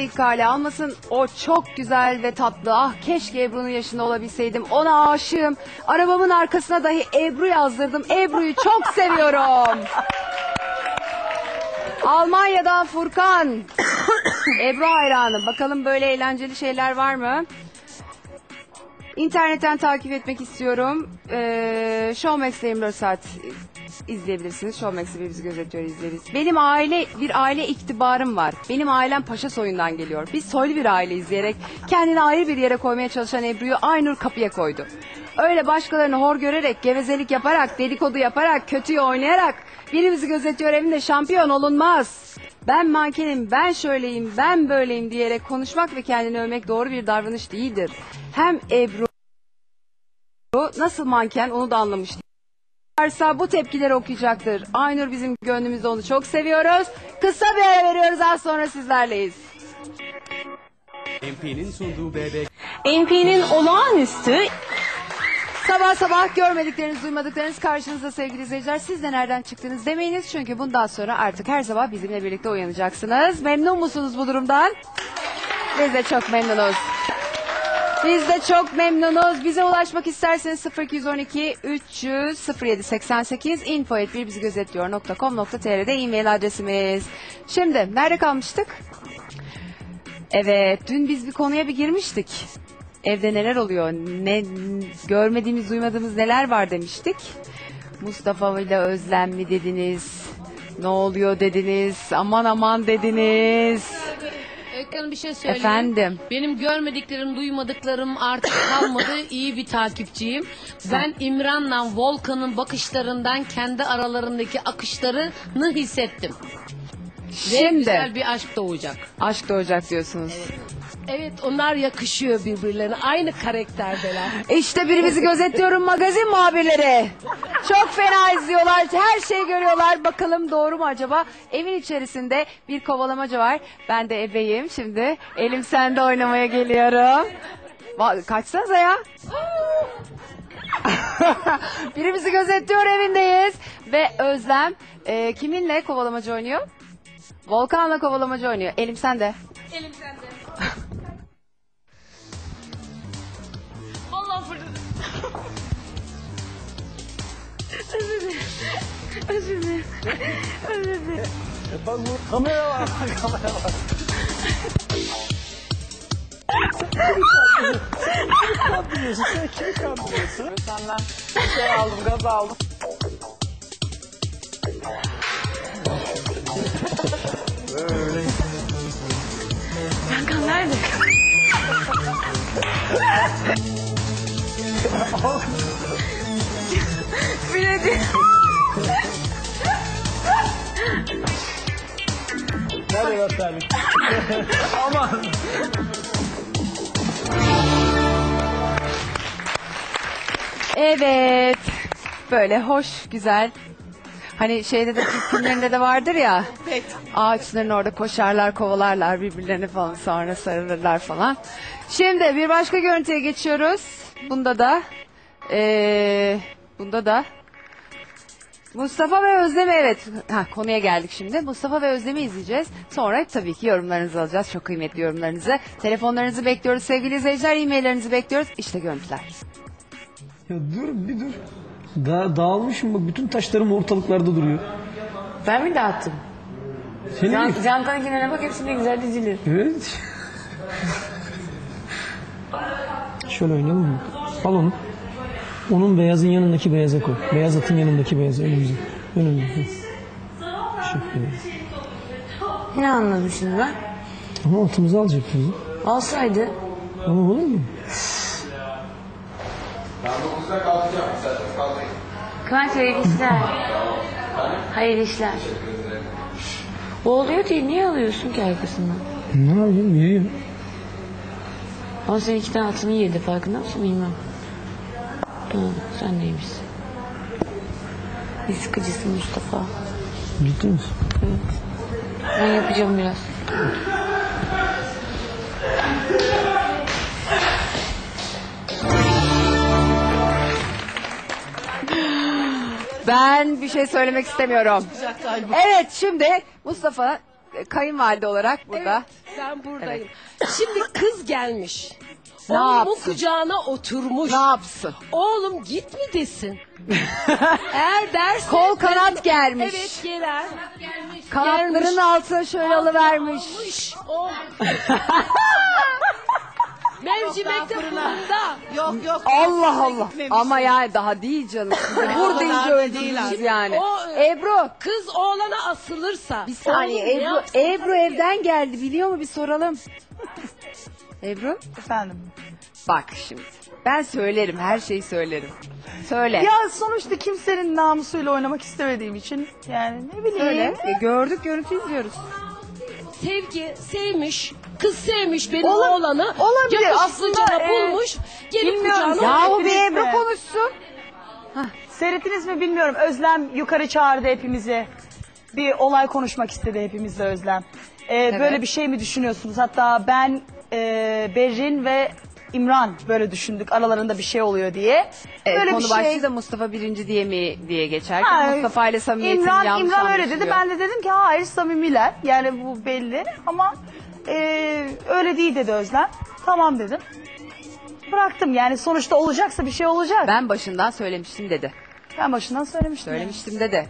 ilk hale almasın. O çok güzel ve tatlı. Ah keşke Ebru'nun yaşında olabilseydim. Ona aşığım. Arabamın arkasına dahi Ebru yazdırdım. Ebru'yu çok seviyorum. Almanya'dan Furkan. Ebru hayranı. Bakalım böyle eğlenceli şeyler var mı? İnternetten takip etmek istiyorum. Ee, Showmax'te 24 saat izleyebilirsiniz. Showmax'te bir bizi gözetiyor izleriz. Benim aile bir aile iktibarım var. Benim ailem paşa soyundan geliyor. Biz soylu bir aile izleyerek kendini ayrı bir yere koymaya çalışan Ebru'yu Aynur kapıya koydu. Öyle başkalarını hor görerek, gevezelik yaparak, dedikodu yaparak, kötüyü oynayarak biri bizi gözetiyor evinde şampiyon olunmaz. Ben mankenim, ben şöyleyim, ben böyleyim diyerek konuşmak ve kendini övmek doğru bir davranış değildir. Hem Ebru nasıl manken onu da anlamış varsa bu tepkileri okuyacaktır. Aynur bizim gönlümüzde onu çok seviyoruz. Kısa bir ara veriyoruz az sonra sizlerleyiz. MP'nin sunduğu BB MP'nin olağanüstü Sabah sabah görmedikleriniz, duymadıklarınız karşınızda sevgili izleyiciler. Siz de nereden çıktınız demeyiniz. Çünkü bundan sonra artık her sabah bizimle birlikte uyanacaksınız. Memnun musunuz bu durumdan? Biz de çok memnunuz. Biz de çok memnunuz. Bize ulaşmak isterseniz 0212 300 0788 info et bir bizi gözetliyor.com.tr'de e-mail adresimiz. Şimdi nerede kalmıştık? Evet, dün biz bir konuya bir girmiştik. Evde neler oluyor? Ne görmediğimiz, duymadığımız neler var demiştik. Mustafa ile Özlem mi dediniz? Ne oluyor dediniz? Aman aman dediniz. Öykü bir şey söyleyeyim. Efendim. Benim görmediklerim, duymadıklarım artık kalmadı. İyi bir takipçiyim. Ben İmran'la Volkan'ın bakışlarından kendi aralarındaki akışlarını hissettim. Ve Şimdi güzel bir aşk doğacak. aşk doğacak diyorsunuz. Evet onlar yakışıyor birbirlerine. Aynı karakterdeler. İşte biri bizi gözetliyorum magazin muhabirleri. Çok fena izliyorlar. Her şeyi görüyorlar. Bakalım doğru mu acaba? Evin içerisinde bir kovalamaca var. Ben de ebeyim şimdi. Elim sende oynamaya geliyorum. Va- Kaçsanıza ya. biri bizi gözetliyor evindeyiz. Ve Özlem e, kiminle kovalamacı oynuyor? Volkan'la kovalamacı oynuyor. Elim sende. Özür dilerim. Özür dilerim. E bak bu kamera var. Kamera var. kimi kandırıyorsun? Sen kimi kandırıyorsun? Senden şey aldım, gaz aldım. Böyle. Kankan nerede? Bile değil. Evet. Böyle hoş, güzel. Hani şeyde de Türk filmlerinde de vardır ya. Ağaçların orada koşarlar, kovalarlar birbirlerini falan sonra sarılırlar falan. Şimdi bir başka görüntüye geçiyoruz. Bunda da eee, bunda da Mustafa ve Özlem'i evet ha, konuya geldik şimdi. Mustafa ve Özlem'i izleyeceğiz. Sonra tabii ki yorumlarınızı alacağız. Çok kıymetli yorumlarınızı. Telefonlarınızı bekliyoruz sevgili izleyiciler. E-maillerinizi bekliyoruz. İşte görüntüler. Ya dur bir dur. Da dağılmışım bak bütün taşlarım ortalıklarda duruyor. ben mi dağıttım? Senin Can, mi? Cantan'ınkine bak hepsinde güzel dizili. Evet. Şöyle oynayalım mı? Al onu. Onun beyazın yanındaki beyaza koy. Beyaz atın yanındaki beyaza önümüze. Önümüze. Hı. Teşekkür ederim. Ne anladım şimdi ben? Ama atımızı alacaktı bizi. Alsaydı. Ama olur mu? Kıvanç hayırlı işler. Hayırlı işler. O oluyor diye niye alıyorsun ki arkasından? Ne yapayım? Yürüyor. Ama senin iki tane atını yedi farkında mısın bilmem. Tamam sen neymişsin? Bir sıkıcısın Mustafa. Ciddi misin? Ben yapacağım biraz. Ben bir şey söylemek istemiyorum. Evet şimdi Mustafa e, kayınvalide olarak burada. Ben buradayım. Şimdi kız gelmiş. Ne Oğlumun yapsın? kucağına oturmuş. Ne yapsın? Oğlum git mi desin. Eğer derse... Kol kanat germiş. Evet gelir. Kanatların altına şöyle alıvermiş. Almış. O... Mevcimekte fırında. Yok yok. Allah Allah. Ama yani daha değil canım. İyice da öldürmüş değil yani. O- Ebru. Kız oğlana asılırsa. Bir saniye oğlum ne Ebru, yapsın? Ebru evden geldi biliyor mu bir soralım. Ebru? Efendim. Bak şimdi. Ben söylerim her şeyi söylerim. Söyle. Ya sonuçta kimsenin namusuyla oynamak istemediğim için yani ne bileyim. Söyle. E, gördük görüntü izliyoruz. Sevgi sevmiş. Kız sevmiş benim Ola- oğlanı. olabilir. Yakışıklıca Aslında, e, bulmuş. Gelip bilmiyorum. kucağına Ya- Yahu bir Ebru konuşsun. Seyrettiniz mi bilmiyorum. Özlem yukarı çağırdı hepimizi. Bir olay konuşmak istedi hepimizle Özlem. Ee, Böyle bir şey mi düşünüyorsunuz? Hatta ben, e, Berrin ve İmran böyle düşündük aralarında bir şey oluyor diye. Evet, böyle konu bir şey. başlığı da Mustafa birinci diye mi diye geçerken Ha, Mustafa ile samimiyetin İmran, yanlış İmran öyle dedi. anlaşılıyor. Ben de dedim ki hayır samimiler. Yani bu belli ama e, öyle değil dedi Özlem. Tamam dedim. Bıraktım yani sonuçta olacaksa bir şey olacak. Ben, Ben başından söylemiştim dedi. başından söylemiştim. Söylemiştim dedi.